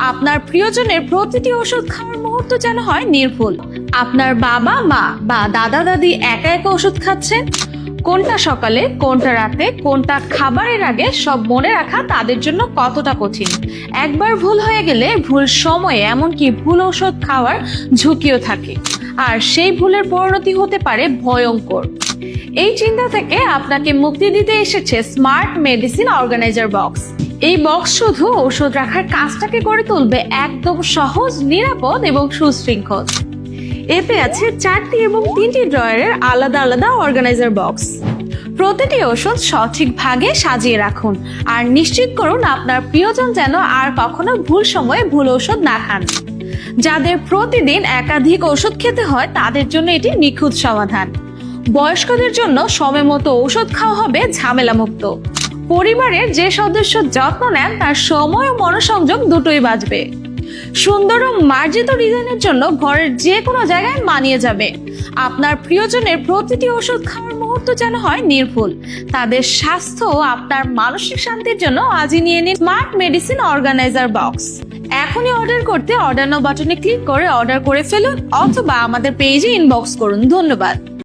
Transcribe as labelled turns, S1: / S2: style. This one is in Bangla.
S1: আপনার প্রিয়জনের প্রতিটি ওষুধ খাওয়ার মুহূর্ত যেন হয় নির্ভুল। আপনার বাবা, মা বা দাদা, দাদি একা একা ওষুধ খাচ্ছেন? কোনটা সকালে, কোনটা রাতে, কোনটা খাবারের আগে সব মনে রাখা তাদের জন্য কতটা কঠিন? একবার ভুল হয়ে গেলে ভুল সময়ে এমনকি ভুল ওষুধ খাওয়ার ঝুঁকিও থাকে। আর সেই ভুলের পরিণতি হতে পারে ভয়ঙ্কর। এই চিন্তা থেকে আপনাকে মুক্তি দিতে এসেছে স্মার্ট মেডিসিন অর্গানাইজার বক্স এই বক্স শুধু ওষুধ রাখার কাজটাকে করে তুলবে একদম সহজ, নিরাপদ এবং সুশৃঙ্খল। এতে আছে চারটি এবং তিনটি ড্রয়ারের আলাদা আলাদা অর্গানাইজার বক্স প্রতিটি ওষুধ সঠিক ভাগে সাজিয়ে রাখুন আর নিশ্চিত করুন আপনার প্রিয়জন যেন আর কখনো ভুল সময়ে ভুল ওষুধ না খান। যাদের প্রতিদিন একাধিক ওষুধ খেতে হয়, তাদের জন্য এটি নিখুঁত সমাধান। বয়স্কদের জন্য সময় মতো ঔষধ খাওয়া হবে ঝামেলা মুক্ত পরিবারের যে সদস্য যত্ন নেন, তার সময় ও মনোসংযোগ দুটোই বাঁচবে। সুন্দর ও মার্জিত ডিজাইনের জন্য ঘরের যে কোনো জায়গায় মানিয়ে যাবে। আপনার প্রিয়জনের প্রতিটি ওষুধ খাওয়ার মুহূর্ত যেন হয় নির্ভুল। তাদের স্বাস্থ্য ও আপনার মানসিক শান্তির জন্য আজই নিয়ে নিন স্মার্ট মেডিসিন অর্গানাইজার বক্স এখনই অর্ডার করতে অর্ডার নাও বাটনে ক্লিক করে অর্ডার করে ফেলুন অথবা আমাদের পেজে ইনবক্স করুন। ধন্যবাদ।